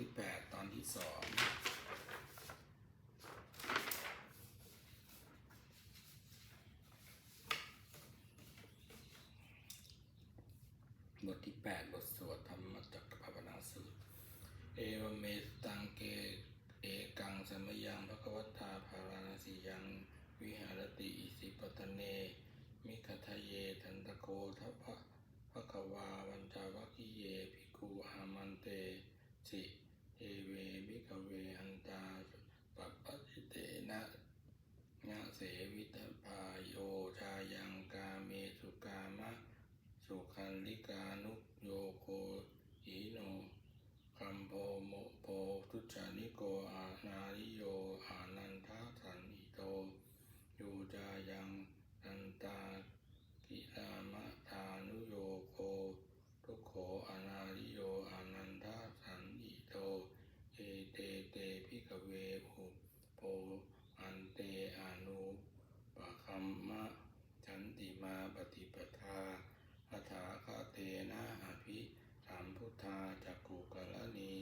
ที่แปดตอนที่สองบทที่แปดบทสวดธรรมจักรภาวนาสูตรเอวเมตตังเกเอกังสมยังพระกวัตตาภาราณสียังวิหารติอิสิปตเน มิคทะเยทันตโกทัพพะภะควาวันจาวกิเยภิกขุอามันเต วหันตาปัปปะจิเตนะงะเสวิตพาโยชายังกาเมสุกามะ สุขันลิกานุโยโคอีโน คัมโพโมโพทุจานิโกอานาริโยอานันทาสันอิโตโยจายังนันตากิรามะทานุโยโคทุกโขอานาริโยอานันทาสันอิโตเอเตเตพิกเวอุโพอันเตอานุปะคัมมะฉันติมาปฏิปทาอัฏฐาคาเต นะอภิสามพุทธาจักกุกะละนี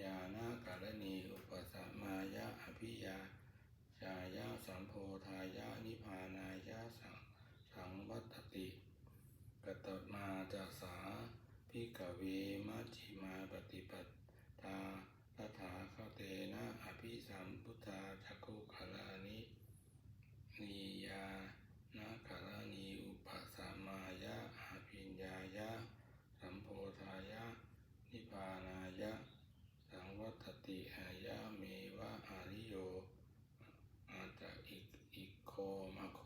ยานากะละนีอุปสัมมายะอภิยาชายาสัมโพธายะนิพานายะสังสังวัตติกตมาจัสสาพิกเวมัจจิมาปฏิปทาตถาคเตนะอภิสัมพุทธาจักกุกะละนินียา นาคารานีอุปสัมมายะอาปิญญายะ สัมโพธายะ นิพพานายะ สังวัตติหายะเมวะอาริโย อาจจะอิกอิกโคมาโข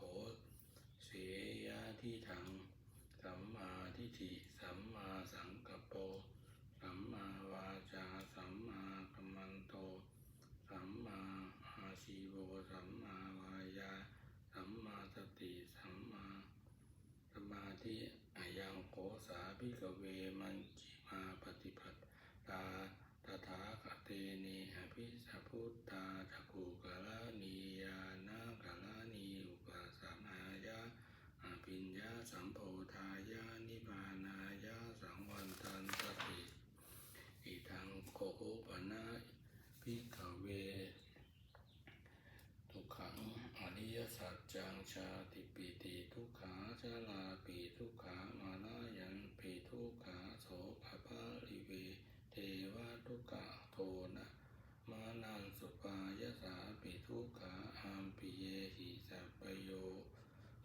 เสยะที่ทัง สัมมาทิฏฐิสัมมาสังกัปโป สัมมาวาจา สัมมากัมมันโต สัมมาอา ชีโวสัมมาวายาสัมมาสติสัมมาสมาธิอายังโกสาพิกเวมันจิมาปฏิปัตตาตถาคเตเนอภิสัพพุตตาจักุกะละนียานากะละนีอุปสัมมายะอภิญญาสัมโพธายะนิพานายะสังวันตันตติอิทังโคปนะพิกเว ทุกขังอริยสัจจัง ชาติปิติทุกขาชาลาปิทุกขามาลายันปิทุกขาโสภปาริเวเทวะทุกขาโทนะมานังสุปายสาปิทุกขาอามปิเยหิสัพพโย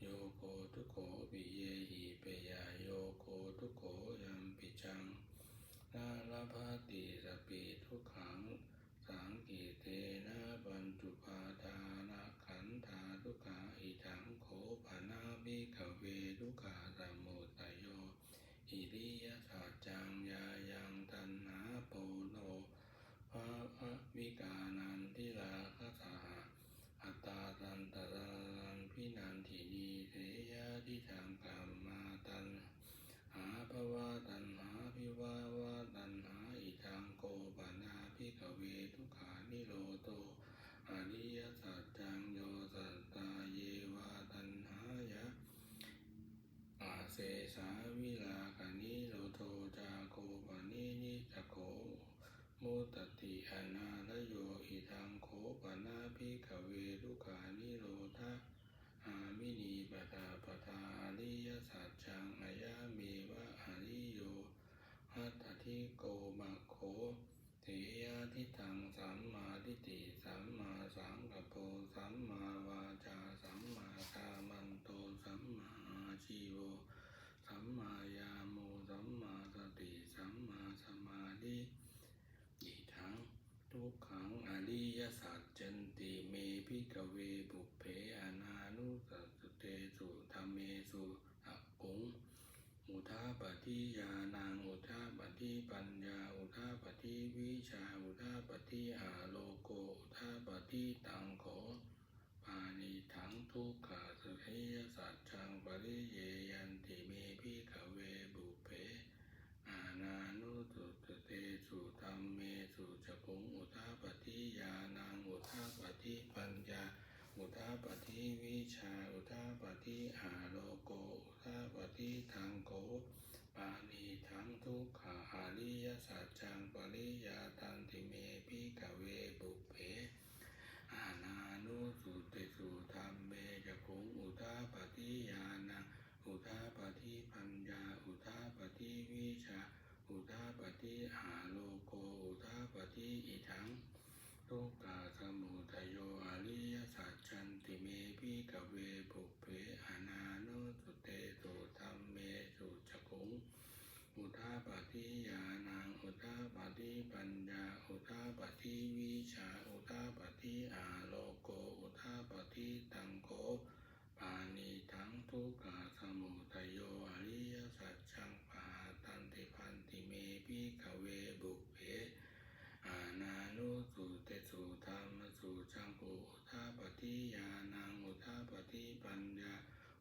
โยโกทุกโขปิเยหิเปยาโยโกทุกโขยัมปิจัง นาลภาติสพปิทุกขัง สังกิเตนะปัญจุปาทานะขันธาทุกขาอิทังโขปนาบิขเวทุกขาสมุทัยโยอิริยสัจจังยายังตันหาโปโนภาภวิกานันทิราคสาอัตตาตันตระนันพินันทินีเสยาทิทางกรรมาตัน หาภวะตันหาพิวาวะตันหาอิทังโกปนาพิกเวทุกขานิโรโตอริยสัจจังโยสัตตาเยวาตันหายะอา เสสาวิลาคานิโรโตจาโกปนินิจโกมุตติอนาลโยอิทังโขปนาพิกเวทุกานิโรธาอามินีปตาปทาอริยสัจจังอายามีวะอริโยหัตถิโกมะโคเทียทิทังสัมมาทิฏฐิสัมมาสังกัปโปสัมมาวาจาสัมมาคามันโตสัมมาชีโว มมายาโมสัมมาสติสัมมาสมาธิอิทังทุกขังอริยสัจจันติเมพิกเวบุเพอนานุสัสเตสุธรรมเมสุอะอุงอุทาปฏิยานังอุทาปฏิปัญญาอุทาปฏิวิชาอุทาปฏิอาโลโกอุทาปฏิตังโข นิทังทุกขาสุเยสัจจังปริเยยันติเมพิกเวบุเพ อานานุสุตเตสุธรรมเมสุจะพงอุทาปฏิยานังอุทาปฏิปัญญา อุทาปฏิวิชา อุทาปฏิอาโลโก อุทาปฏิทังโกปานีทังทุกขาอริยสัจจังปริยาตันติเมวิ ริานังอุทาปฏิปัญญา อุทาปฏิวิชา อุทาปฏิอาโลโก อุทาปฏิอิทังทุกขาสมุทโยอริยสัจจันติเมพิกเวปุเพอนาโนสุเตตุธรรมเมสุจกุงอุทาปฏิญาณังอุทาปฏิปัญญา อุทาปฏิวิชา อุทาปฏิอาโลก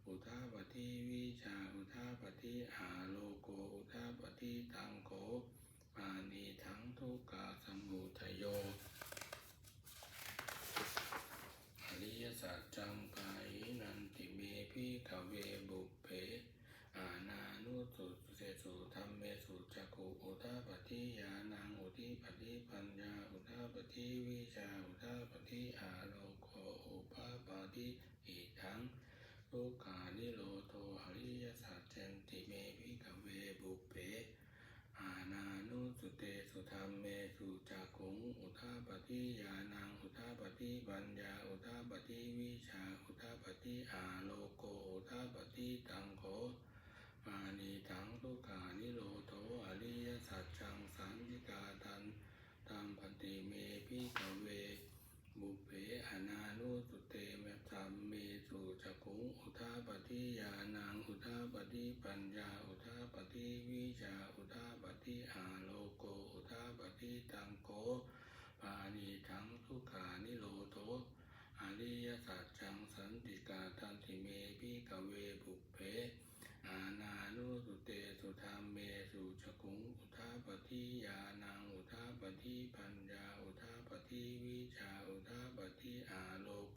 อุทาปฏิวิชาอุทาปฏิอาโลโกอุทาปฏิตังโกปานิทั้งทุกขาสมุทโยอริยสัจจังกายนันติเมพิกเวบุเพ อานานุสุเสสุธรรมเมสุจักุอุทาปฏิญาณังอุทิปฏิปัญญาอุทาปฏิวิชาอุทาปฏิอาโลโกอุปาปฏิ ทุกขานิโรโทอริยสัจเจนติเมพิกเวบุเพอานานุสุเตสุธรรมเมสุจักขุงอุทาปฏิญาณังอุทาปฏิปัญญาอุทาปฏิวิชาอุทาปฏิอาโลโกอุทาปฏิตังโกปานิทังทุกขานิโรโทอริยสัจจังสันติกาตันตามพันติเมพิกเวบุเพอนานุสุ สุอุทาปฏิญาณังอุทาปฏิปัญญาอุทาปฏิวิชาอุทาปฏิอาโลโกอุทาปฏิตังโกปานิทังทุกขานิโรโทอริยสัจจังสันติกาตันติเมพิกเวบุเพอานานุสุเตสุธรรมเมสุชกุงอุทาปฏิญาณังอุทาปฏิปัญญาอุทาปฏิวิชาอุทาปฏิอาโลโก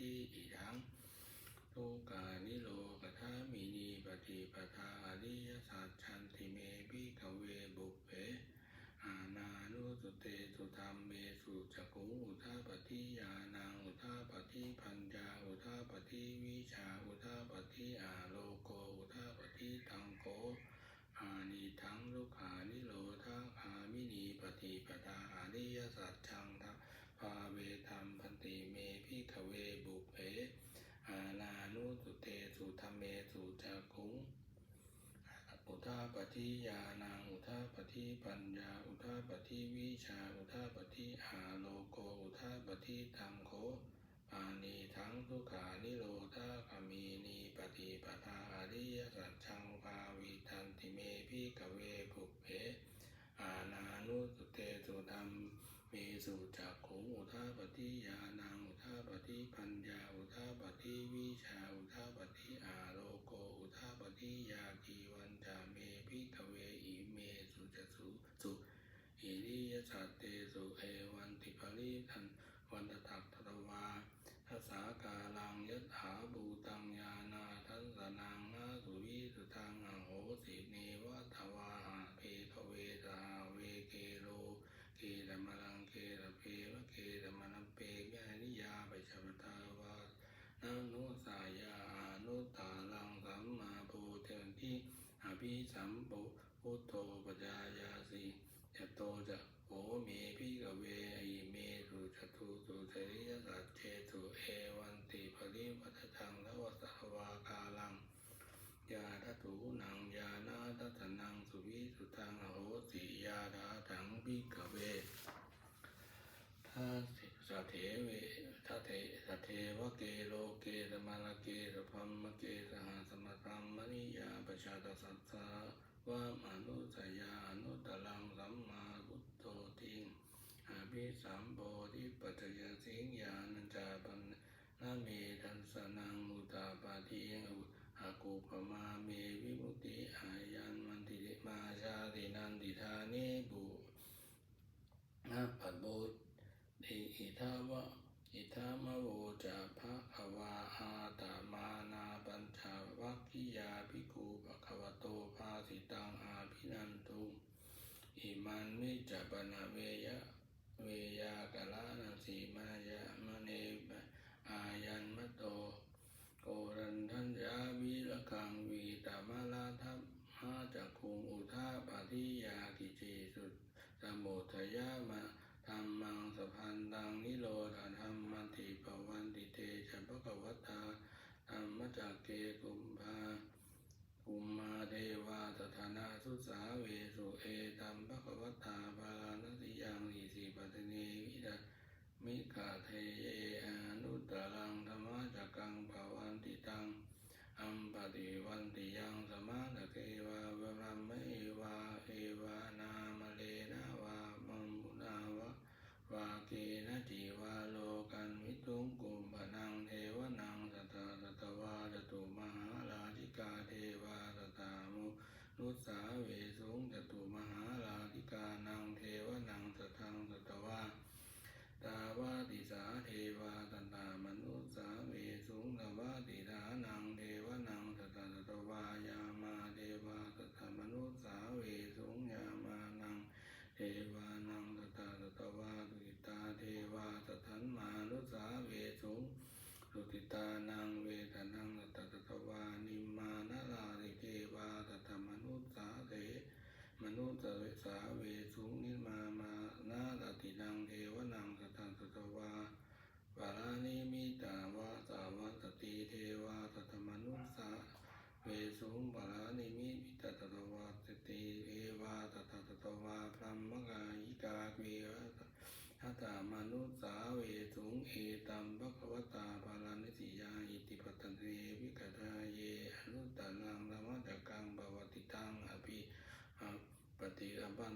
ฏิอิทังทุกานิโรกทามินีปฏิปทาอริยสัจชันติเมพิกเวบุเพอานานุสเตสุธรรมเมสุจักุอุทาปฏิญาณังอุทาปฏิปัญญาอุทาปฏิวิชาอุทาปฏิอาโลโกอุทาปฏิตังโกอานิทังทุกขานิโรธาคามินีปฏิปทาอริยสัจจังทัพาเวธรรมพันติเมพิกเวบุเพอานานุสุเตสุธรรมเมสุจักุงอุทาปฏิญาณังอุทาปฏิปัญญา อุทาปฏิวิชา อุทาปฏิอาโลโก อุทาปฏิตังโคปานีทั้งทุกขานิโรธาคามีนีปฏิปทาอริยสัจจังภาวิทันติเมพิกเวภุเพอานานุสุเตสุธรรม เมสุจักขุงอุทาปฏิญาณังอุทาปฏิปัญญาอุทาปฏิวิชาอุทาปฏิอาโลโกอุทาปฏิยากีวันจาเมพิทเวอิเมสุจสุสุอิริยสัตเตสุเอวันติภริทันวันตตักทตวาทัสสาการังยะ อภิสัมปุพุทโธปจายาสิยะโตจะโอเมพิกเวอิเมสุจตุสุเทริยสัจเจตุเอวันติภริวัตทังทวสวากาลังยาทัตุนังยานาทัตนังสุวิสุทังโหสิยาดาถังพิกเวทัสสเถเว เถสเทวเกโลเกสมาลเกสพัมมะเกสหาสมตัมมณิยาปชาตสัสสาวะมนุสยานุตลังสัมมาพุทโธทิงอาภิสัมโพธิปัจจยสิงญาณจาปันนาเมทันสนังมุตาปาทิอุอากูปมาเมวิมุติอายันมันติมาชาตินันติธานิบุนาปัดโบเดอิทาวะ อิทัมโวจะภะคะวาอาตามานาปัญจวัคคิยาภิกูปะคะวะโตภาสิตังอาภินันตุอิมันวิจปนาเวยะเวยากะลานาสีมายะมะเนปะอายันมะโตโกรันทัญญาวิละคังวีตามะลาทัพหาจักคุงอุทาปาธิยากิเจสุตสมุทยาม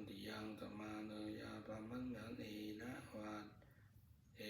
ติยังตมาเนยาปามัญนันีนะวัดเอ